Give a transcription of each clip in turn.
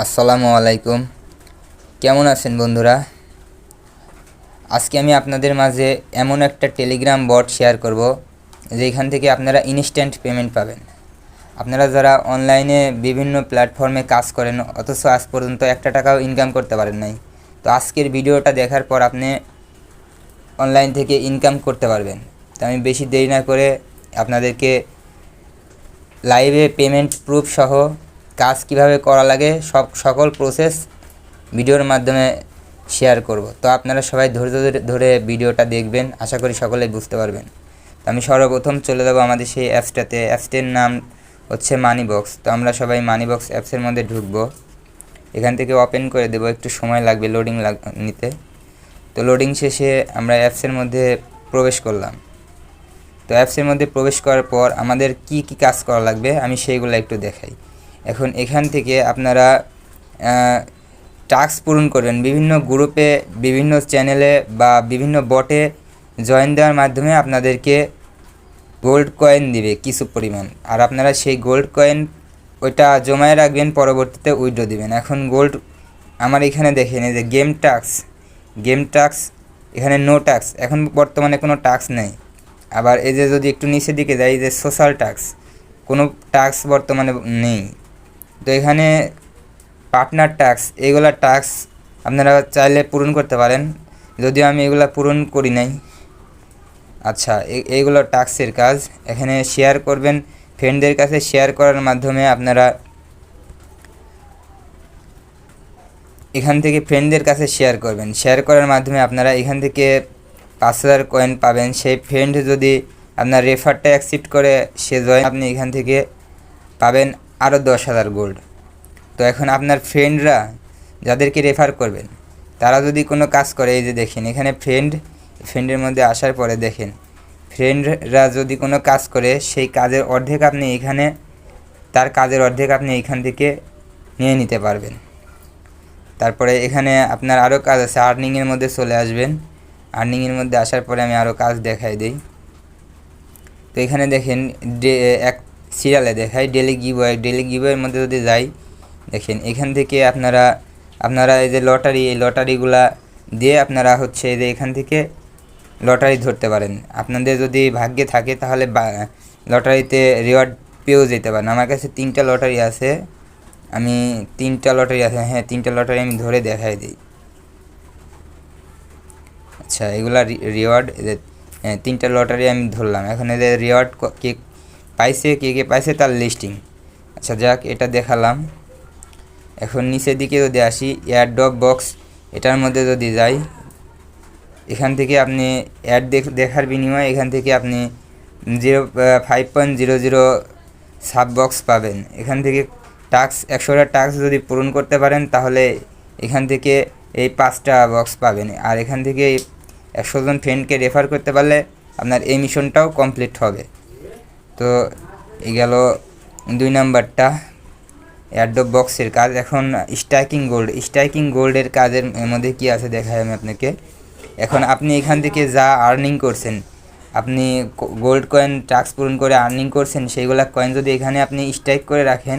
আসসালামু আলাইকুম। কেমন আছেন বন্ধুরা? আজকে আমি আপনাদের মাঝে এমন একটা টেলিগ্রাম বট শেয়ার করব যেখান থেকে আপনারা ইনস্ট্যান্ট পেমেন্ট পাবেন। আপনারা যারা অনলাইনে বিভিন্ন প্ল্যাটফর্মে কাজ করেন, অথচ আজ পর্যন্ত একটা টাকাও ইনকাম করতে পারেন নাই, তো আজকের ভিডিওটা দেখার পর আপনি অনলাইন থেকে ইনকাম করতে পারবেন। তো আমি বেশি দেরি না করে আপনাদেরকে লাইভে পেমেন্ট প্রুফ সহ কাজ কীভাবে করা লাগে, সব, সকল প্রসেস ভিডিওর মাধ্যমে শেয়ার করব। তো আপনারা সবাই ধৈর্য ধরে- ভিডিওটা দেখবেন, আশা করি সকলেই বুঝতে পারবেন। তো আমি সর্বপ্রথম চলে যাব আমাদের সেই অ্যাপসটাতে। অ্যাপসটির নাম হচ্ছে মানি বক্স তো আমরা সবাই মানি বক্স অ্যাপসের মধ্যে ঢুকবো। এখান থেকে ওপেন করে দেবো, একটু সময় লাগবে লোডিং নিতে। তো লোডিং শেষে আমরা অ্যাপসের মধ্যে প্রবেশ করলাম। তো অ্যাপসের মধ্যে প্রবেশ করার পর আমাদের কি কি কাজ করা লাগবে, আমি সেইগুলো একটু দেখাই। এখন এখান থেকে আপনারা টাস্ক পূরণ করবেন। বিভিন্ন গ্রুপে, বিভিন্ন চ্যানেলে বা বিভিন্ন বটে জয়েন দেওয়ার মাধ্যমে আপনাদেরকে গোল্ড কয়েন দিবে কিছু পরিমাণ। আর আপনারা সেই গোল্ড কয়েন, ওইটা জমায় রাখবেন, পরবর্তীতে উইড্রো দিবেন। এখন গোল্ড, আমার এখানে দেখেন, এই যে গেম টাক্স গেম টাক্স এখানে নো টাক্স এখন বর্তমানে কোনো টাক্স নেই। আবার এই যে যদি একটু নিচের দিকে যাই যে সোশ্যাল টাক্স কোনো টাক্স বর্তমানে নেই। তো এখানে পার্টনার টাক্স এইগুলা টাক্স আপনারা চাইলে পূরণ করতে পারেন। যদিও আমি এগুলা পূরণ করি নাই। আচ্ছা এইগুলো টাক্সের কাজ। এখানে শেয়ার করবেন ফ্রেন্ডদের কাছে শেয়ার করার মাধ্যমে আপনারা এখান থেকে ফ্রেন্ডদের কাছে শেয়ার করবেন। শেয়ার করার মাধ্যমে আপনারা এখান থেকে পাঁচ হাজার কয়েন পাবেন। সেই ফ্রেন্ড যদি আপনার রেফারটা অ্যাকসেপ্ট করে, সে জয়েন আপনি এখান থেকে পাবেন। আরও দশ হাজার গোল্ড তো এখন আপনার ফ্রেন্ডরা যাদেরকে রেফার করবেন, তারা যদি কোনো কাজ করে, এই যে দেখেন, এখানে ফ্রেন্ড ফ্রেন্ডের মধ্যে আসার পরে দেখেন ফ্রেন্ডরা যদি কোনো কাজ করে, সেই কাজের অর্ধেক আপনি এখানে, তার কাজের অর্ধেক আপনি এখান থেকে নিয়ে নিতে পারবেন। তারপরে এখানে আপনার আরও কাজ আছে আর্নিংয়ের মধ্যে চলে আসবেন। আর্নিংয়ের মধ্যে আসার পরে আমি আরও কাজ দেখাই দিই। তো এখানে দেখেন, ডে, এক সিরিয়ালে দেখাই ডেলি গিবয় ডেলি গিবয়ের মধ্যে যদি যাই, দেখেন এখান থেকে আপনারা আপনারা এই যে লটারি এই লটারিগুলা দিয়ে আপনারা হচ্ছে এই যে এখান থেকে লটারি ধরতে পারেন। আপনাদের যদি ভাগ্যে থাকে তাহলে লটারিতে রিওয়ার্ড পেয়েও যেতে পারেন। আমার কাছে তিনটা লটারি আছে। আমি তিনটা লটারি আছে হ্যাঁ তিনটা লটারি আমি ধরে দেখাই দিই। আচ্ছা এগুলা রিওয়ার্ড তিনটা লটারি আমি ধরলাম। এখন এদের রিওয়ার্ড কে পাইছে, কে কে পাইছে তার লিস্টিং আচ্ছা যাক, এটা দেখালাম। এখন নিচের দিকে যদি আসি এয়ারড্রপ বক্স এটার মধ্যে যদি যাই, এখান থেকে আপনি অ্যাড দেখার বিনিময়ে এখান থেকে আপনি zero five point zero zero sub box পাবেন। এখান থেকে টাস্ক একশোটা টাস্ক যদি পূরণ করতে পারেন, তাহলে এখান থেকে এই পাঁচটা বক্স পাবেন। আর এখান থেকে একশো জন ফ্রেন্ডকে রেফার করতে পারলে আপনার এই মিশনটাও কমপ্লিট হবে। তো এই গেল দুই নাম্বারটা। অ্যাডব বক্সের কাজ। এখন স্ট্রাইকিং গোল্ড স্ট্রাইকিং গোল্ডের কাজের মধ্যে কি আছে দেখাই আমি আপনাকে। এখন আপনি এখান থেকে যা আর্নিং করছেন, আপনি গোল্ড কয়েন টাক্স পূরণ করে আর্নিং করছেন, সেইগুলা কয়েন যদি এখানে আপনি স্ট্রাইক করে রাখেন,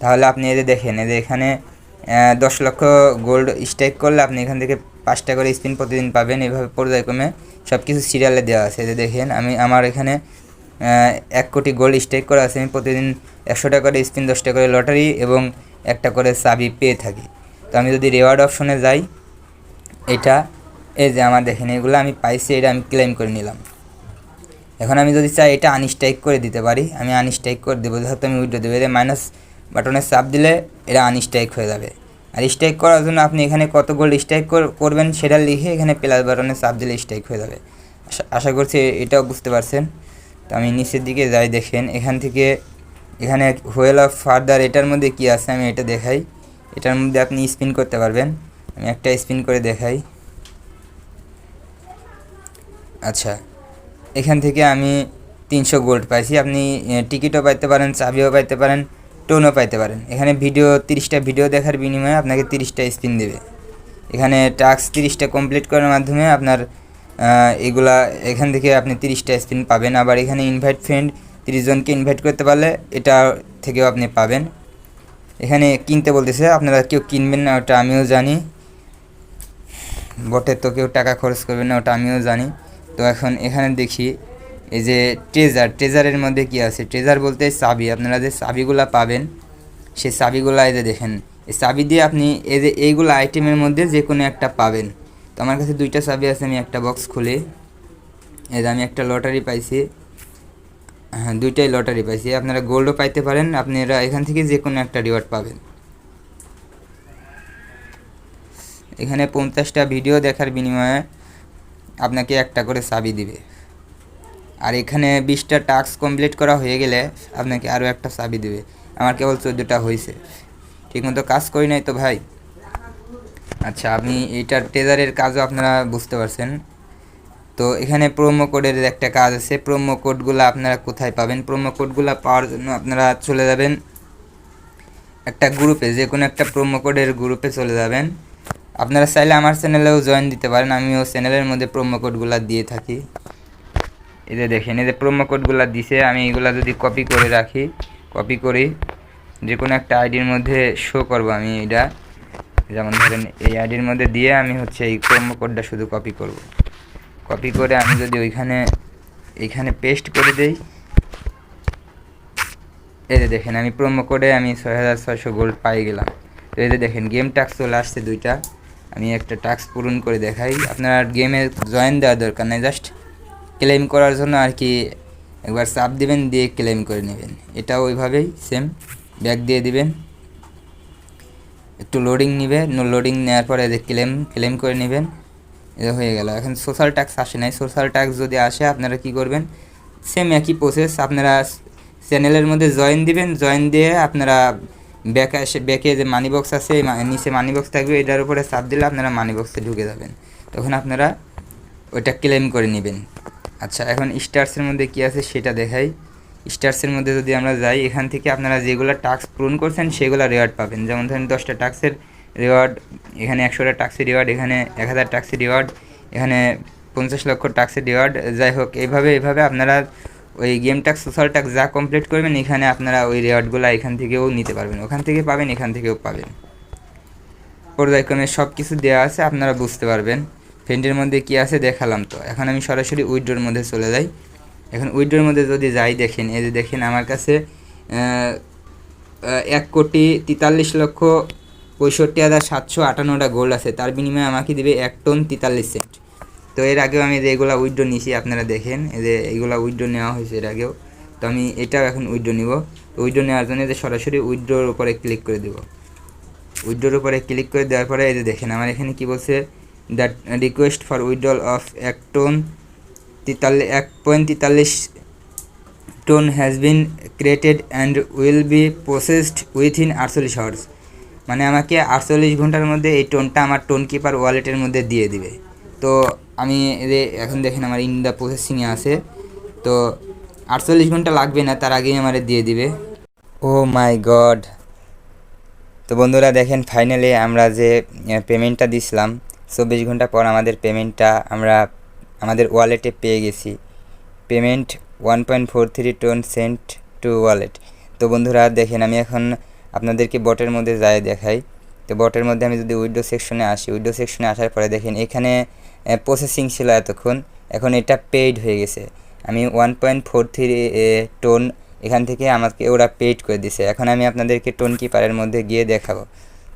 তাহলে আপনি এদের দেখেন এদের এখানে দশ লক্ষ গোল্ড স্ট্রাইক করলে আপনি এখান থেকে পাঁচটা করে স্পিন প্রতিদিন পাবেন। এভাবে পর্যায়ক্রমে সব কিছু সিরিয়ালে দেওয়া আছে। এদের দেখেন, আমি আমার এখানে এক কোটি গোল্ড স্ট্রাইক করা আছে। আমি প্রতিদিন একশো টাকা করে স্পিন দশটা করে লটারি এবং একটা করে চাবি পেয়ে থাকি। তো আমি যদি রেওয়ার্ড অপশনে যাই, এটা, এই যে আমার দেখেন, এগুলো আমি পাইছি, এটা আমি ক্লেম করে নিলাম। এখন আমি যদি চাই এটা আনস্ট্রাইক করে দিতে পারি, আমি আনস্ট্রাইক করে দেবো। যেহেতু আমি উইড্রো দেবো, এদের মাইনাস বাটনে চাপ দিলে এটা আনস্ট্রাইক হয়ে যাবে। আর স্ট্রাইক করার জন্য আপনি এখানে কত গোল্ড স্ট্রাইক করবেন সেটা লিখে এখানে প্লাস বাটনে চাপ দিলে স্ট্রাইক হয়ে যাবে। আশা করছি এটাও বুঝতে পারছেন। তো আমি নিচের দিকে যাই দেখেন। এখান থেকে এখানে হোয়েল অফ ফার্দার এটার মধ্যে কি আছে আমি এটা দেখাই। এটার মধ্যে আপনি স্পিন করতে পারবেন। আমি একটা স্পিন করে দেখাই। আচ্ছা এখান থেকে আমি তিনশো গোল্ড পাইছি। আপনি টিকিটও পাইতে পারেন, চাবিও পাইতে পারেন টোনও পাইতে পারেন। এখানে ভিডিও তিরিশটা ভিডিও দেখার বিনিময়ে আপনাকে তিরিশটা স্পিন দেবে। এখানে টাস্ক তিরিশটা কমপ্লিট করার মাধ্যমে আপনার এগুলা এখান থেকে আপনি তিরিশটা স্পিন পাবেন। আবার এখানে ইনভাইট ফ্রেন্ড তিরিশ জনকে ইনভাইট করতে পারলে এটা থেকেও আপনি পাবেন। এখানে কিনতে বলতেছে, আপনারা কেউ কিনবেন না, ওটা আমিও জানি। বটে তো কেউ টাকা খরচ করবে না, ওটা আমিও জানি। তো এখন এখানে দেখি, এই যে ট্রেজার ট্রেজারের মধ্যে কি আছে? ট্রেজার বলতে চাবি, আপনারা যে চাবিগুলা পাবেন, সেই চাবিগুলা এই যে দেখেন, এই চাবি দিয়ে আপনি এই যে এইগুলো আইটেমের মধ্যে যে কোনো একটা পাবেন। তো আমার কাছে দুইটা চাবি আছে, আমি একটা বক্স খুলি। এই যে আমি একটা লটারি পাইছি। হ্যাঁ দুইটাই লটারি পাইছি। আপনারা গোল্ডও পাইতে পারেন আপনারা এখান থেকে যে কোনো একটা রিওয়ার্ড পাবেন। এখানে পঞ্চাশটা ভিডিও দেখার বিনিময়ে আপনাকে একটা করে চাবি দিবে। আর এখানে বিশটা টাস্ক কমপ্লিট করা হয়ে গেলে আপনাকে আরও একটা চাবি দেবে। আমার কেবল চোদ্দোটা হয়েছে ঠিকমতো কাজ করি নাই তো ভাই। আচ্ছা আপনি এইটার টেজারের কাজও আপনারা বুঝতে পারছেন। তো এখানে প্রোমো কোডের একটা কাজ আছে। প্রোমো কোডগুলো আপনারা কোথায় পাবেন? প্রোমো কোডগুলো পাওয়ার জন্য আপনারা চলে যাবেন একটা গ্রুপে যে কোনো একটা প্রোমো কোডের গ্রুপে চলে যাবেন। আপনারা চাইলে আমার চ্যানেলেও জয়েন দিতে পারেন। আমিও চ্যানেলের মধ্যে প্রোমো কোডগুলো দিয়ে থাকি। এই যে দেখেন, এই যে প্রোমো কোডগুলো দিছে, আমি এগুলা যদি কপি করে রাখি কপি করি যে কোনো একটা আইডির মধ্যে শো করব আমি এটা। যেমন ধরেন এই আইডির মধ্যে দিয়ে আমি হচ্ছে এই প্রোমো কোডটা শুধু কপি করব। কপি করে আমি যদি ওইখানে, এইখানে পেস্ট করে দেই, এই যে দেখেন আমি প্রোমো কোডে আমি ছয় হাজার ছয়শো গোল্ড পাই গেলাম। তো এই যে দেখেন গেম টাক্স চলে আসছে দুইটা। আমি একটা টাস্ক পূরণ করে দেখাই। আপনার গেমে জয়েন দেওয়ার দরকার নেই। জাস্ট ক্লেম করার জন্য আর কি একবার চাপ দিবেন, দিয়ে ক্লেম করে নেবেন। এটাও ওইভাবেই সেম ব্যাক দিয়ে দিবেন। একটু লোডিং নিবে লোডিং নেওয়ার পরে যে ক্লেম ক্লেম করে নেবেন। এটা হয়ে গেল। এখন সোশ্যাল ট্যাক্স আসে নাই। সোশ্যাল ট্যাক্স যদি আসে, আপনারা কি করবেন? সেম একই প্রসেস আপনারা চ্যানেলের মধ্যে জয়েন দিবেন। জয়েন দিয়ে আপনারা ব্যাকে আসে ব্যাকে যে মানি বক্স আছে নিচে মানি বক্স থাকবে, এটার উপরে চাপ দিলে আপনারা মানি বক্সে ঢুকে যাবেন। তখন আপনারা ওইটা ক্লেম করে নেবেন। আচ্ছা এখন স্টার্সের মধ্যে কি আছে সেটা দেখাই। স্টার্সের মধ্যে যদি আমরা যাই, এখান থেকে আপনারা যেগুলো টাস্ক পূরণ করছেন, সেগুলো রেওয়ার্ড পাবেন। যেমন ধরেন দশটা টাস্কের রেওয়ার্ড এখানে একশোটা টাক্সের রিওয়ার্ড এখানে এক হাজার টাক্সের রিওয়ার্ড এখানে পঞ্চাশ লক্ষ টাক্সের রিওয়ার্ড যাই হোক, এইভাবে এইভাবে আপনারা ওই গেম টাক্স সোশ্যাল টাক্স যা কমপ্লিট করবেন, এখানে আপনারা ওই রেওয়ার্ডগুলো এখান থেকেও নিতে পারবেন। ওখান থেকে পাবেন, এখান থেকেও পাবেন। পর্যায়ক্রমে সব কিছু দেওয়া আছে, আপনারা বুঝতে পারবেন। ফ্রেন্ডের মধ্যে কি আছে, দেখালাম তো। এখন আমি সরাসরি উইড্রোর মধ্যে চলে যাই। এখন উইড্রোর মধ্যে যদি যাই দেখেন, এই যে দেখেন আমার কাছে এক কোটি তেতাল্লিশ লক্ষ পঁয়ষট্টি হাজার সাতশো আটান্নটা গোল্ড আছে। তার বিনিময়ে আমাকে দিবে এক টন তেতাল্লিশ সেন্ট তো এর আগেও আমি যে এগুলা উইড্রো নিয়েছি আপনারা দেখেন, এই যে এইগুলা উইড্রো নেওয়া হয়েছে এর আগেও। তো আমি এটাও এখন উইড্রো নিব। উইড্রো নেওয়ার জন্য যে সরাসরি উইড্রোর উপরে ক্লিক করে দেবো। উইড্রোর উপরে ক্লিক করে দেওয়ার পরে এই যে দেখেন, আমার এখানে কি বলছে that request for withdrawal of এক টন তেতাল্লিশ এক পয়েন্ট তেতাল্লিশ ton has been created and will be processed within আটচল্লিশ আওয়ার্স মানে আমাকে আটচল্লিশ ঘণ্টার মধ্যে এই টোনটা আমার টোন কিপার ওয়ালেটের মধ্যে দিয়ে দিবে। তো আমি এখন দেখেন আমার ইন দ্য প্রসেসিংয়ে আছে। তো আটচল্লিশ ঘণ্টা লাগবে না, তার আগেই আমারে দিয়ে দিবে। ও মাই গড তো বন্ধুরা দেখেন ফাইনালি আমরা যে পেমেন্টটা দিছিলাম, চব্বিশ ঘণ্টা পর আমাদের পেমেন্টটা আমরা আমাদের ওয়ালেটে পেয়ে গেছি। Payment one point four three ton sent to wallet তো বন্ধুরা, দেখেন, আমি এখন আপনাদেরকে বটের মধ্যে যাই দেখাই। তো বটের মধ্যে আমি যদি উইডো সেকশনে আসি উইডো সেকশনে আসার পরে দেখেন, এখানে প্রসেসিং ছিল এতক্ষণ। এখন এটা পেইড হয়ে গেছে। আমি one point four three ton এখান থেকে আমাকে ওরা পেইড করে দিছে। এখন আমি আপনাদেরকে টোন কিপারের মধ্যে গিয়ে দেখাবো।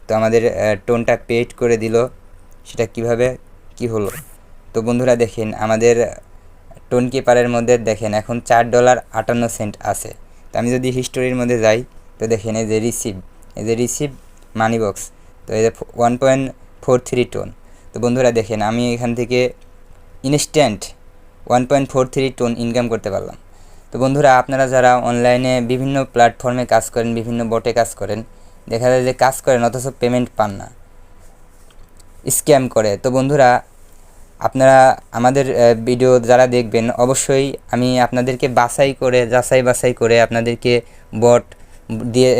তো আমাদের টোনটা পেইড করে দিল। সেটা কীভাবে, কি হলো? তো বন্ধুরা দেখেন, আমাদের টোন কিপারের মধ্যে দেখেন এখন চার ডলার আটান্ন সেন্ট আছে। তো আমি যদি হিস্টোরির মধ্যে যাই, তো দেখেন এই যে রিসিভ, এই যে রিসিভ মানি বক্স, তো এই যে one point four three ton. তো বন্ধুরা দেখেন, আমি এখান থেকে instant one point four three ton income করতে পারলাম। তো বন্ধুরা, আপনারা যারা অনলাইনে বিভিন্ন প্ল্যাটফর্মে কাজ করেন, বিভিন্ন বটে কাজ করেন, দেখা যায় যে কাজ করেন, অথচ পেমেন্ট পান না, স্ক্যাম করে। তো বন্ধুরা আপনারা আমাদের ভিডিও যারা দেখবেন, অবশ্যই আমি আপনাদেরকে বাছাই করে, যাচাই বাছাই করে আপনাদেরকে বট দিয়ে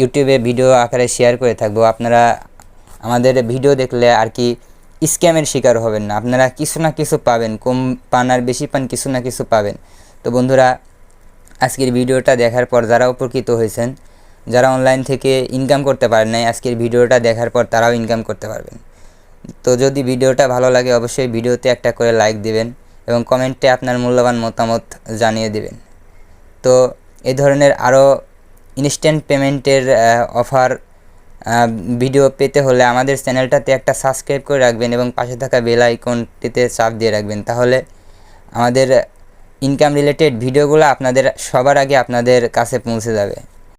ইউটিউবে ভিডিও আকারে শেয়ার করে থাকব। আপনারা আমাদের ভিডিও দেখলে আর কি স্ক্যামের শিকার হবেন না। আপনারা কিছু না কিছু পাবেন, কম পান আর বেশি পান কিছু না কিছু পাবেন। তো বন্ধুরা, আজকের ভিডিওটা দেখার পর যারা উপকৃত হয়েছেন, যারা অনলাইন থেকে ইনকাম করতে পারেন নাই, আজকের ভিডিওটা দেখার পর তারাও ইনকাম করতে পারবেন। তো যদি ভিডিওটা ভালো লাগে, অবশ্যই ভিডিওতে একটা করে লাইক দিবেন এবং কমেন্টে আপনার মূল্যবান মতামত জানিয়ে দিবেন। তো এই ধরনের আরও ইনস্ট্যান্ট পেমেন্টের অফার ভিডিও পেতে হলে আমাদের চ্যানেলটাতে একটা সাবস্ক্রাইব করে রাখবেন এবং পাশে থাকা বেল আইকনটিতে চাপ দিয়ে রাখবেন। তাহলে আমাদের ইনকাম রিলেটেড ভিডিওগুলো আপনাদের, সবার আগে আপনাদের কাছে পৌঁছে যাবে।